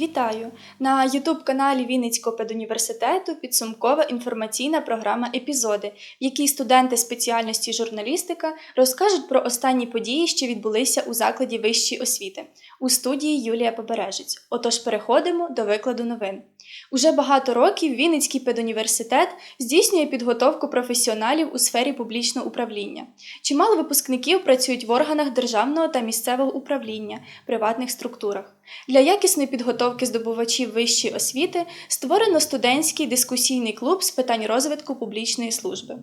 Вітаю! На Ютуб-каналі Вінницького педуніверситету підсумкова інформаційна програма Епізоди, в якій студенти спеціальності журналістика розкажуть про останні події, що відбулися у закладі вищої освіти. У студії Юлія Побережець. Отож, переходимо до викладу новин. Уже багато років Вінницький педуніверситет здійснює підготовку професіоналів у сфері публічного управління. Чимало випускників працюють в органах державного та місцевого управління, приватних структурах. Для якісної підготовки здобувачів вищої освіти створено студентський дискусійний клуб з питань розвитку публічної служби.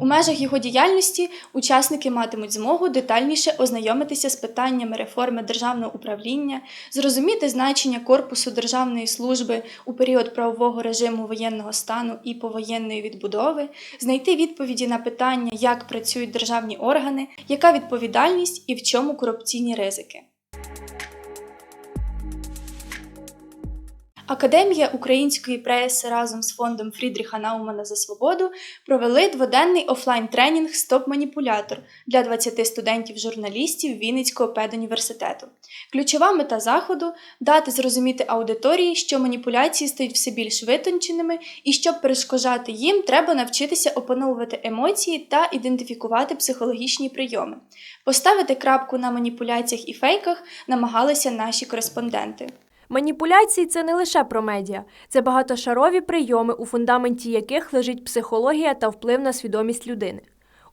У межах його діяльності учасники матимуть змогу детальніше ознайомитися з питаннями реформи державного управління, зрозуміти значення корпусу державної служби у період правового режиму воєнного стану і повоєнної відбудови, знайти відповіді на питання, як працюють державні органи, яка відповідальність і в чому корупційні ризики. Академія української преси разом з фондом Фрідріха Наумана за свободу провели дводенний офлайн-тренінг Стоп-маніпулятор для 20 студентів-журналістів Вінницького педуніверситету. Ключова мета заходу дати зрозуміти аудиторії, що маніпуляції стають все більш витонченими, і щоб перешкоджати їм, треба навчитися опановувати емоції та ідентифікувати психологічні прийоми. Поставити крапку на маніпуляціях і фейках намагалися наші кореспонденти. Маніпуляції це не лише про медіа, це багатошарові прийоми, у фундаменті яких лежить психологія та вплив на свідомість людини.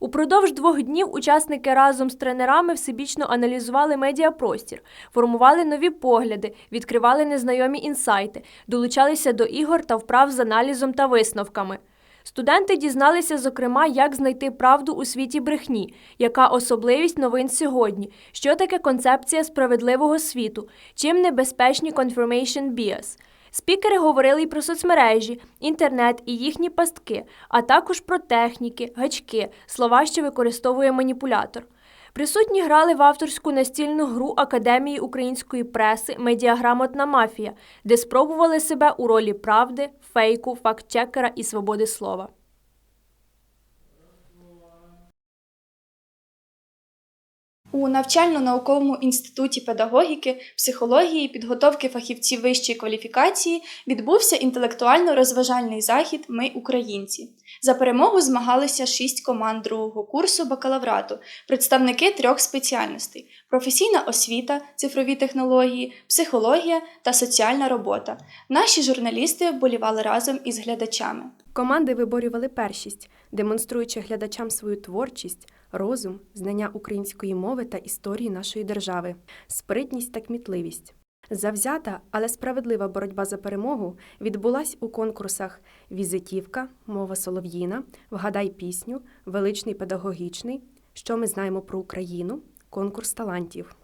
Упродовж двох днів учасники разом з тренерами всебічно аналізували медіапростір, формували нові погляди, відкривали незнайомі інсайти, долучалися до ігор та вправ з аналізом та висновками. Студенти дізналися, зокрема, як знайти правду у світі брехні, яка особливість новин сьогодні, що таке концепція справедливого світу, чим небезпечні confirmation bias. Спікери говорили й про соцмережі, інтернет і їхні пастки, а також про техніки, гачки, слова, що використовує маніпулятор. Присутні грали в авторську настільну гру Академії української преси Медіаграмотна мафія, де спробували себе у ролі правди, фейку, фактчекера і свободи слова. У навчально-науковому інституті педагогіки, психології підготовки фахівців вищої кваліфікації відбувся інтелектуально-розважальний захід Ми українці. За перемогу змагалися шість команд другого курсу бакалаврату, представники трьох спеціальностей: професійна освіта, цифрові технології, психологія та соціальна робота. Наші журналісти болівали разом із глядачами. Команди виборювали першість, демонструючи глядачам свою творчість, розум, знання української мови та історії нашої держави, спритність та кмітливість. Завзята, але справедлива боротьба за перемогу відбулась у конкурсах Візитівка, Мова Солов'їна, Вгадай пісню, Величний педагогічний, Що ми знаємо про Україну, конкурс талантів.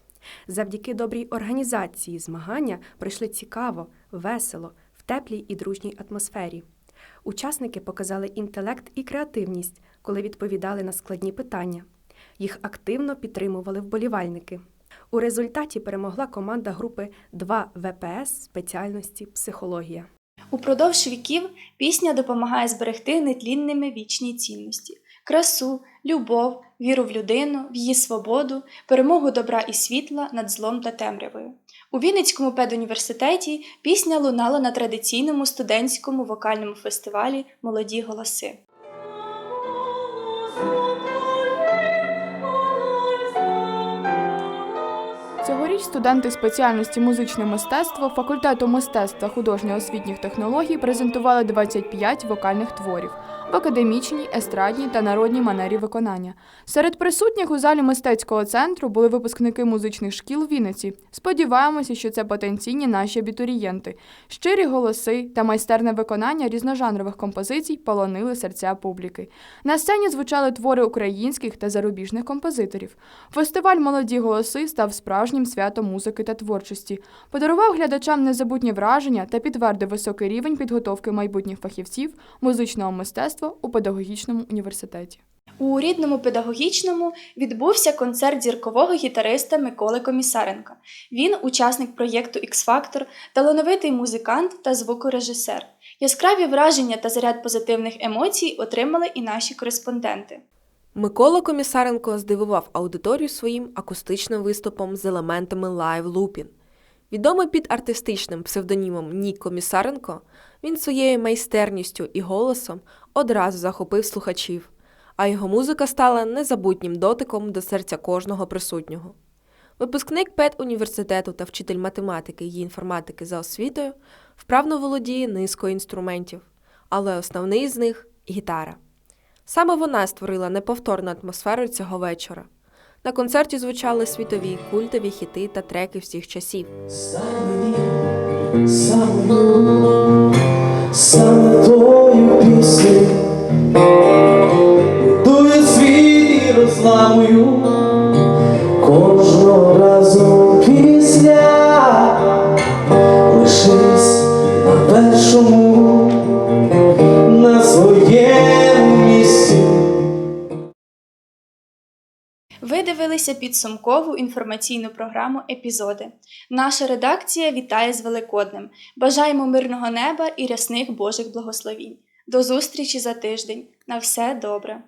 Завдяки добрій організації змагання пройшли цікаво, весело, в теплій і дружній атмосфері. Учасники показали інтелект і креативність, коли відповідали на складні питання. Їх активно підтримували вболівальники. У результаті перемогла команда групи 2 ВПС спеціальності психологія. Упродовж віків пісня допомагає зберегти нетлінними вічні цінності: красу, любов, віру в людину, в її свободу, перемогу добра і світла над злом та темрявою. У Вінницькому педуніверситеті пісня лунала на традиційному студентському вокальному фестивалі Молоді голоси. Цьогоріч студенти спеціальності музичне мистецтво факультету мистецтва художньо-освітніх технологій презентували 25 вокальних творів в академічній, естрадній та народній манері виконання. Серед присутніх у залі мистецького центру були випускники музичних шкіл Вінниці. Сподіваємося, що це потенційні наші абітурієнти. Щирі голоси та майстерне виконання різножанрових композицій полонили серця публіки. На сцені звучали твори українських та зарубіжних композиторів. Фестиваль Молоді голоси став справжнім святом музики та творчості, подарував глядачам незабутні враження та підтвердив високий рівень підготовки майбутніх фахівців музичного мистецтва у педагогічному університеті. У рідному педагогічному відбувся концерт зіркового гітариста Миколи Комісаренка. Він учасник проєкту X-Factor, талановитий музикант та звукорежисер. Яскраві враження та заряд позитивних емоцій отримали і наші кореспонденти. Микола Комісаренко здивував аудиторію своїм акустичним виступом з елементами лайв-лупін. Відомий під артистичним псевдонімом Нік Комісаренко, він своєю майстерністю і голосом одразу захопив слухачів, а його музика стала незабутнім дотиком до серця кожного присутнього. Випускник педуніверситету та вчитель математики і інформатики за освітою вправно володіє низкою інструментів, але основний з них гітара. Саме вона створила неповторну атмосферу цього вечора. На концерті звучали світові культові хіти та треки всіх часів. Стань мені самою, саме дивилися підсумкову інформаційну програму Епізоди. Наша редакція вітає з Великоднем. Бажаємо мирного неба і рясних Божих благословінь. До зустрічі за тиждень. На все добре!